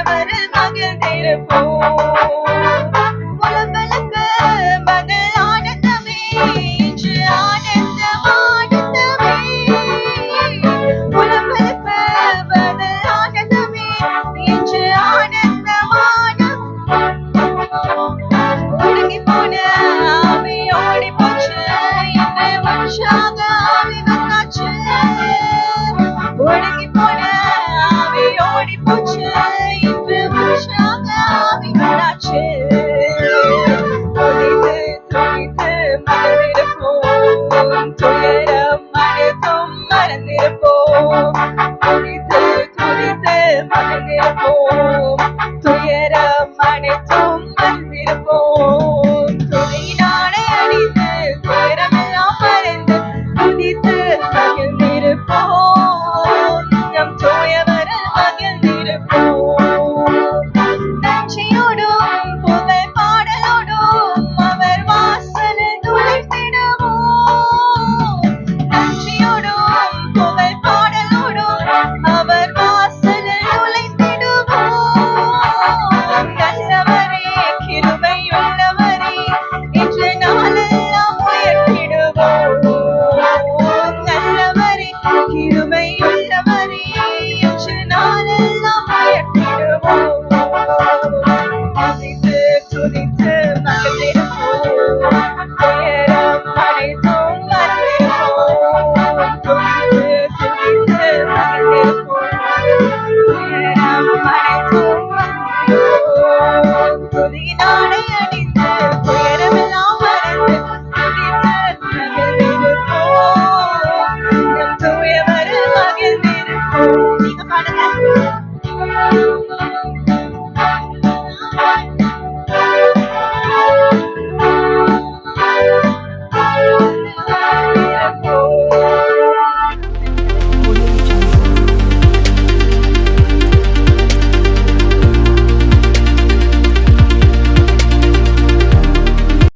உடையவர் மகிழ்ந்திருப்போம் புலம்பலுக்கு பதில் ஆனந்தமே இன்று ஆனந்தம் ஆனந்தமே புலம்பலுக்கு பதில் ஆனந்தமே இன்று ஆனந்தம் ஆனந்தம் உடங்கி போன ஆவி ஓடி போச்சு என்னை மனுஷாக ஆவி வந்தாச்சு? உடங்கி போன ஆவி ஓடி போச்சு. I can get home. Bye.